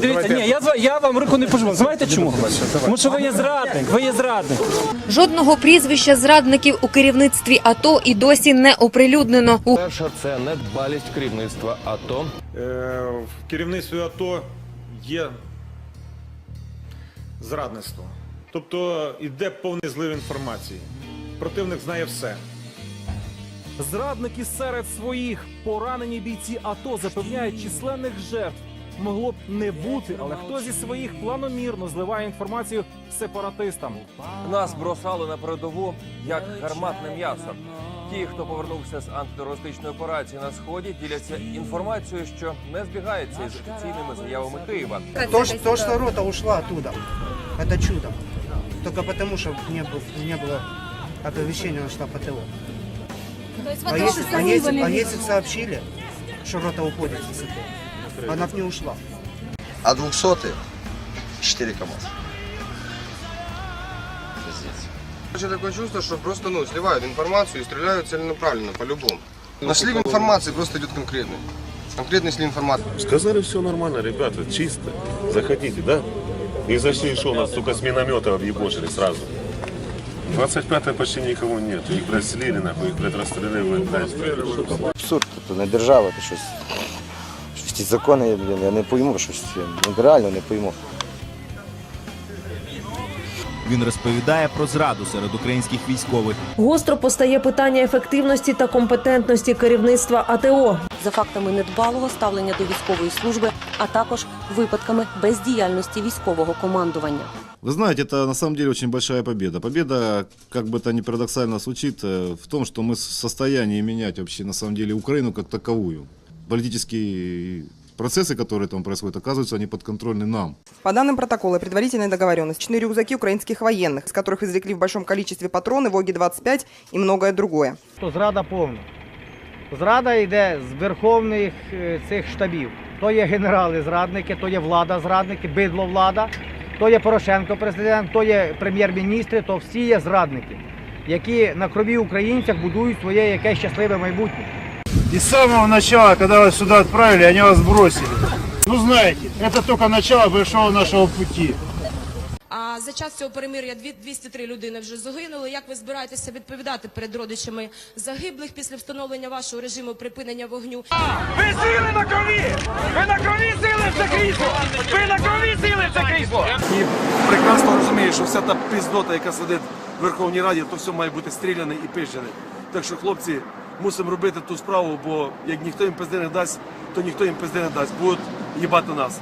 Дивіться, ні, я, з- я вам руку не пожму. Знаєте чому? Тому що ви є зрадник, ви є зрадник. Жодного прізвища зрадників у керівництві АТО і досі не оприлюднено. У Перша це недбалість керівництва АТО. Е, В керівництві АТО є зрадництво. Тобто йде повний злив інформації. Противник знає все. Зрадники серед своїх поранені бійці АТО запевняють численних жертв Могло б не бути, але хто зі своїх планомірно зливає інформацію сепаратистам. Нас бросали на передову як гарматне м'ясо. Ті, хто повернувся з антитерористичної операції на сході, діляться інформацією, що не збігається із офіційними заявами Києва. То, что, то, что рота ушла оттуда, это чудо. Только потому, что не, был- не было оповещения на штаб АТО. А если, а, если, а если б сообщили, что рота уходит из АТО, она бы не ушла. А 200 4 КАМАЗа. Короче, такое чувство, что просто ну, сливают информацию и стреляют целенаправленно, по-любому. Но слив информации просто идет конкретный. Конкретный слив информации. Сказали, все нормально, ребята, чисто. Заходите, да? И зашли, что у нас только с миномета объебошили сразу. 25-й почти никого нет. Их, блядь, слили, нахуй, их, блядь, расстреляли, блядь. Абсурд, тобто не держава, це щось. Щось ці закони, я, блін, я не пойму, щось я, ну, реально не пойму. Він розповідає про зраду серед українських військових. Гостро постає питання ефективності та компетентності керівництва АТО. за фактами недбалого ставлення до військової служби, а також випадками бездіяльності військового командування. Вы знаете, это на самом деле очень большая победа. Победа, как бы это ни парадоксально звучит, э, в том, что мы в состоянии менять вообще на самом деле Украину как таковую. Политические процессы, которые там происходят, оказываются они подконтрольны нам. По данным протокола предварительной договоренности, четыре рюкзаки украинских военных, из которых извлекли в большом количестве патроны, ВОГи-25 и многое другое. То зрада повна. Зрада йде з верховних е, цих штабів. То є генерали-зрадники, то є влада-зрадники, бидло влада, то є Порошенко президент, то є прем'єр-міністри, то всі є зрадники, які на крові українцях будують своє якесь щасливе майбутнє. И с самого начала, когда вас сюда отправили, они вас бросили. Ну знаете, это только начало большого нашего пути. А за час цього перемир'я 203 людини вже загинули. Як ви збираєтеся відповідати перед родичами загиблих після встановлення вашого режиму припинення вогню? Ви сили на крові! Ви на крові сили в це крісло! Ви на крові сили в це крісло! І прекрасно розумію, що вся та піздота, яка сидить в Верховній Раді, то все має бути стріляне і пижене. Так що, хлопці, мусимо робити ту справу, бо як ніхто їм пизди не дасть, то ніхто їм пизди не дасть. Будуть їбати нас.